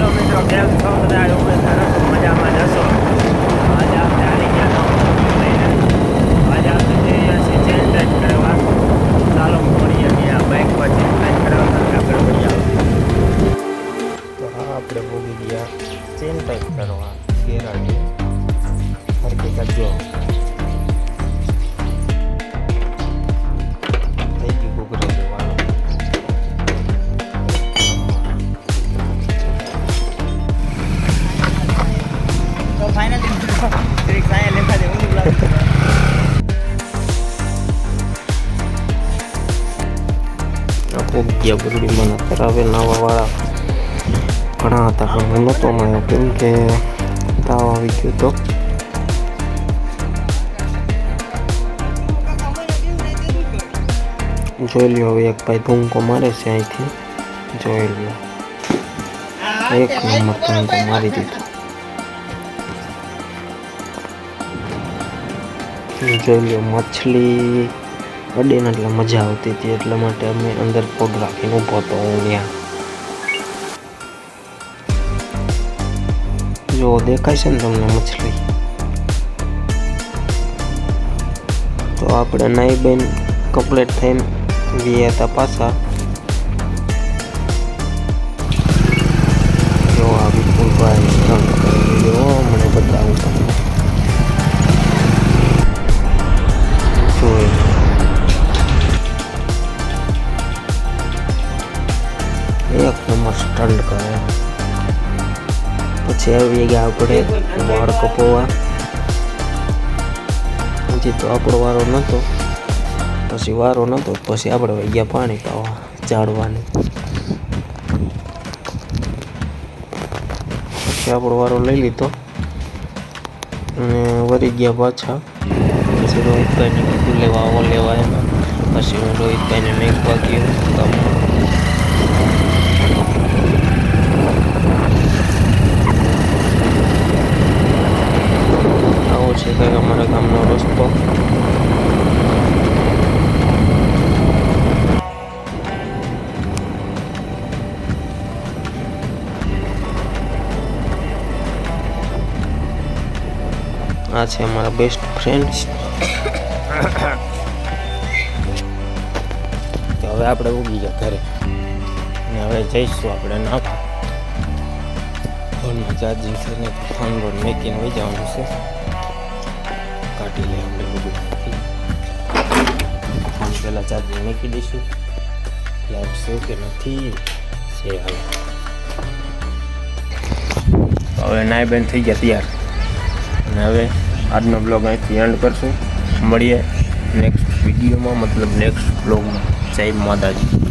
Hello કેમ છો? બધા કરો છો મજામાં જશો આજે આપણે આવી ગયા લઈને આજે આપણે જઈ છીએ ચેન ટાઈપ કરવા. ચાલો મળીએ ત્યાં બાઇક પર ચેન ટાઈપ કરવા તો હા, આપણે ભોગી ગયા ચેન ટાઈપ કરવા. ગયા બુરડીમાં કરાવે નાવાવાળા ઘણા હતા પણ હું નહોતો મળ્યો કેમ કે તાવ આવી ગયો તો જોઈ લ્યો હવે એક ભાઈ ધૂમકો મારે છે અહીંથી જોઈ લ્યો એક નંબર ધૂમકો મારી દીધો જોઈ લ્યો મછલી. અડે ને એટલે મજા આવતી હતી, એટલા માટે અમે અંદર પગ રાખીને ઊભો હતો હું ત્યાં. જો, દેખાય છે ને તમને મછલી? તો આપણે નાઈ બેન કમ્પ્લીટ થઈને ગયા હતા પાછા. સ્ટન્ટ કરે. પછી આવી ગયા આપણે વાળ કપોવા. પછી તો આપણો વારો નહોતો પછી વારો નહોતો પછી આપણે ગયા પાણી પાવા, ઝાડવાની. પછી આપણો વારો લઈ લીધો. અને વળી ગયા પાછા. પછી રોહિતભાઈને કીધું, લેવા આવો, લેવા. એમાં. પછી હું રોહિતભાઈને મેઘવા ગયો ગામમાં આવો છે કંઈક અમારા ગામનો રસ્તો આ છે અમારા બેસ્ટ ફ્રેન્ડ્સ તો હવે આપણે ઉગી ગયા ઘરે અને હવે જઈશું આપણે ના ફોનમાં ચાર્જિંગ છે ને ફોન રોડ મેકીને વહી જવાનું છે કાઢી લઈએ આપણે બધું. ફોન પહેલાં ચાર્જિંગ મૂકી દઈશું. લાઈટ છે કે નથી, છે હવે. હવે નાય બેન થઈ ગયા તૈયાર. અને હવે આજનો બ્લોગ અહીંથી એન્ડ કરશું. મળીએ નેક્સ્ટ વિડીયોમાં, મતલબ નેક્સ્ટ બ્લોગમાં જય માતાજી.